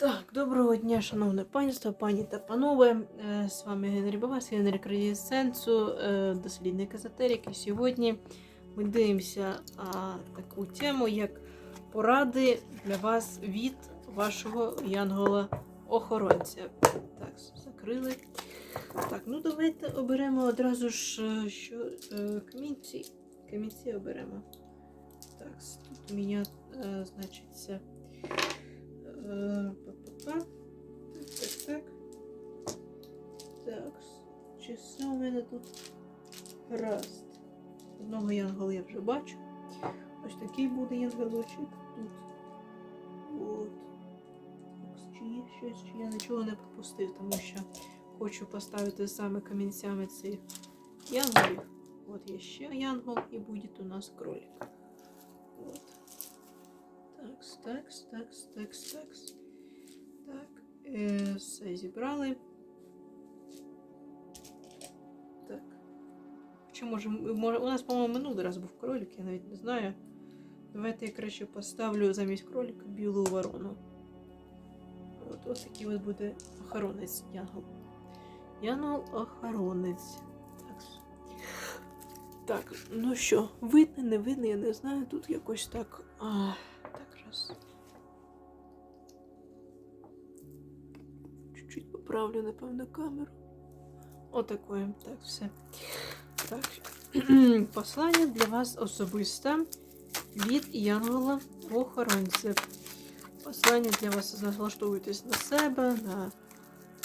Так, доброго дня, шановне панство, пані та панове. Е, З вами Генрі Бабас, Генрі Країн Сенсу, е, дослідник езотерики. Сьогодні ми дивимося а, таку тему, як поради для вас від вашого янгола-охоронця. Так, закрили. Так, ну давайте оберемо одразу ж е, що камінці. Камінці оберемо. Так, тут у мене, е, Так, так, так. Так, чи все у мене тут гаразд. Одного янгола я вже бачу. Ось такий буде янголочок тут. От. Чи є щось, чи я нічого не пропустив, тому що хочу поставити саме камінцями цих янголів. От є ще янгол і буде у нас кролик. От. Такс, такс, такс, такс, такс. Так, е, все зібрали. Так. Чи може, може, у нас, по-моєму, минулий раз був кролик, я навіть не знаю. Давайте я краще поставлю замість кролика білу ворону. От ось такий от буде охоронець Янгол. Янгол охоронець. Так. Так, ну що, видно, не видно, я не знаю. Тут якось так. А, Чуть-чуть поправлю, напевно, камеру. Отакое. Так, все. Так. Послання для вас особисте від Янгола охоронця. Послання для вас налаштовуйтесь на себе, на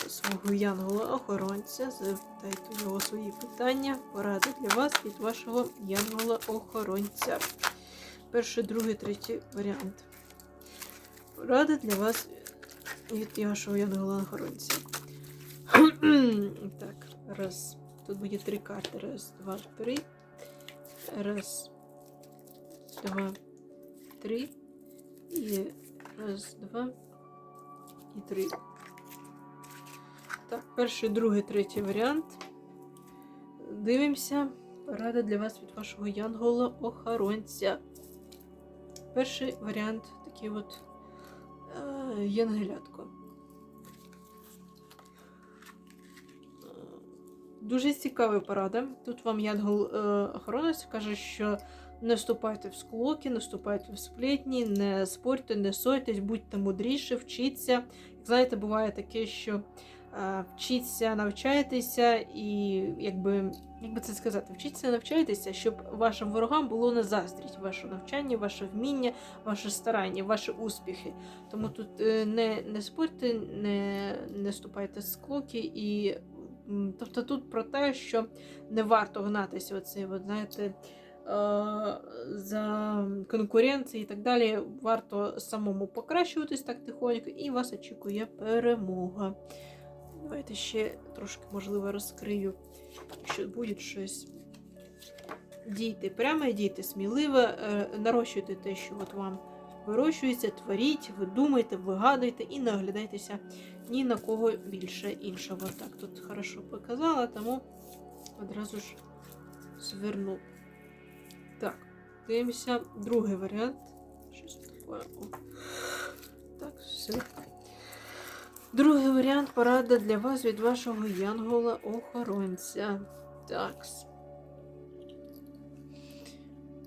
свого янгола-охоронця. Запитайте у нього свої питання. Поради для вас від вашого янгола-охоронця. Перший, другий, третій варіант. Поради для вас від вашого янгола-охоронця. так, раз. Тут буде три карти. Раз, два, три. Раз, два, три. І раз, два і три. Так, перший, другий, третій варіант. Дивимося. Порада для вас від вашого янгола-охоронця. Перший варіант такий от янгелятко. Е, Дуже цікава порада. Тут вам янгол-охоронець каже, що не вступайте в склоки, не вступайте в сплетні, не спорте, не сойтесь, будьте мудріші, вчіться. Як знаєте, буває таке, що е, вчіться, навчайтеся, і якби, як би це сказати, вчіться, навчайтеся, щоб вашим ворогам було не заздріть ваше навчання, ваше вміння, ваше старання, ваші успіхи. Тому тут е, не, не спорте, не, не вступайте в склоки і. Тобто тут про те, що не варто гнатися, оце, от, знаєте, е, за конкуренції і так далі. Варто самому покращуватись так тихонько, і вас очікує перемога. Давайте ще трошки, можливо, розкрию, якщо буде щось. Дійте прямо, дійте сміливо, е, нарощуйте те, що от вам вирощується, творіть, ви думайте, вигадуйте і не оглядайтеся ні на кого більше іншого. Так, тут хорошо показала, тому одразу ж зверну. Так, дивимося другий варіант. Щось таке. Так, все. Другий варіант порада для вас від вашого янгола-охоронця. Так.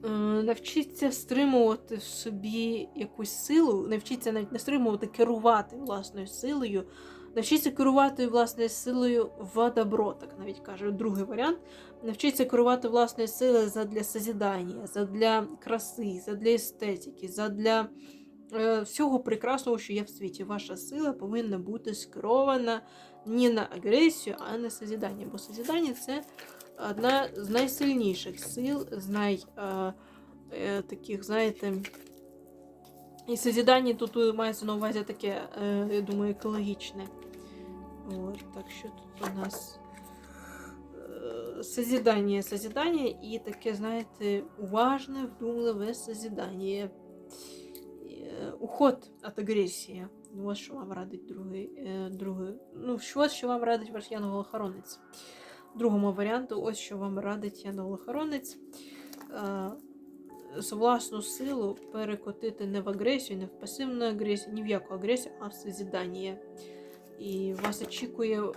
Е, Навчіться стримувати в собі якусь силу, навчіться навіть не стримувати, керувати власною силою. Навчіться керувати власною силою в добро, так навіть каже. Другий варіант. Навчіться керувати власною силою задля созідання, задля краси, задля естетики, задля всього прекрасного, що є в світі. Ваша сила повинна бути скерована не на агресію, а на созідання. Бо созідання це одна з найсильніших сил, з най, е, е, таких, знаєте, і созідання тут мається на увазі таке, е, я думаю, екологічне. От, так що тут у нас е, созідання, созідання і таке, знаєте, уважне, вдумливе созідання. Уход від агресії. Ось що вам радить другий. е, другий. Ну, що, що вам радить ваш янгол-охоронець. Другому варіанту, ось що вам радить янгол-охоронець. З власну силу перекотити не в агресію, не в пасивну агресію, ні в яку агресію, а в созідання. І вас очікує е,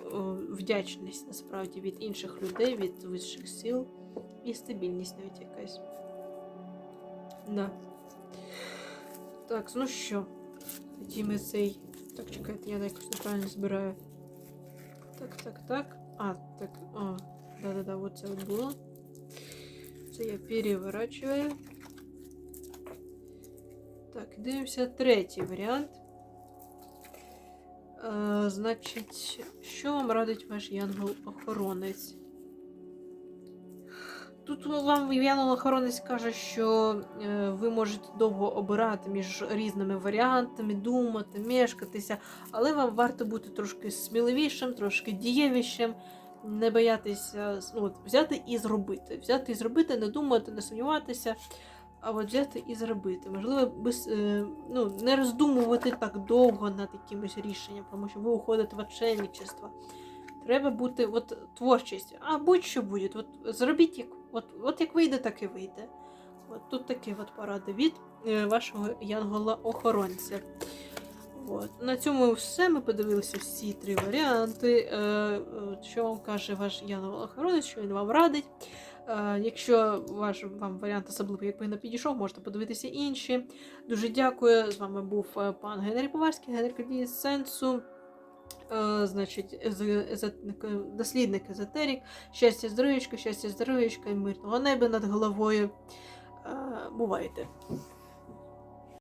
вдячність насправді від інших людей, від вищих сил і стабільність навіть якась. Да. Так, ну що, тоді ми цей. Так, чекайте, я якось неправильно збираю. Так, так, так. А, так, а, да-да-да, вот це от було. Це я переворачиваю. Так, дивимося третій варіант. Е, значить, що вам радить ваш янгол-охоронець? Тут вам янгол-охоронець каже, що е, ви можете довго обирати між різними варіантами, думати, мешкатися, але вам варто бути трошки сміливішим, трошки дієвішим, не боятися ну, от, взяти і зробити. Взяти і зробити, не думати, не сумніватися, а от взяти і зробити. Можливо, без, е, ну, не роздумувати так довго над якимось рішенням, тому що ви уходите в отшельничество. Треба бути от, творчість, а будь-що буде. От, зробіть, як, от, от як вийде, так і вийде. От тут такі от поради від е, вашого янгола-охоронця. На цьому все. Ми подивилися всі три варіанти. Е, е, що вам каже ваш янгол-охоронець, що він вам радить. Якщо ваш вам варіант особливий, як не підійшов, можете подивитися інші. Дуже дякую. З вами був пан Генрій Поварський, Генрій Кадій Сенсу. Е, значить, дослідник езотерік. Щастя, здоров'ячка, щастя, здоров'ячка і мирного неба над головою. Е, Бувайте!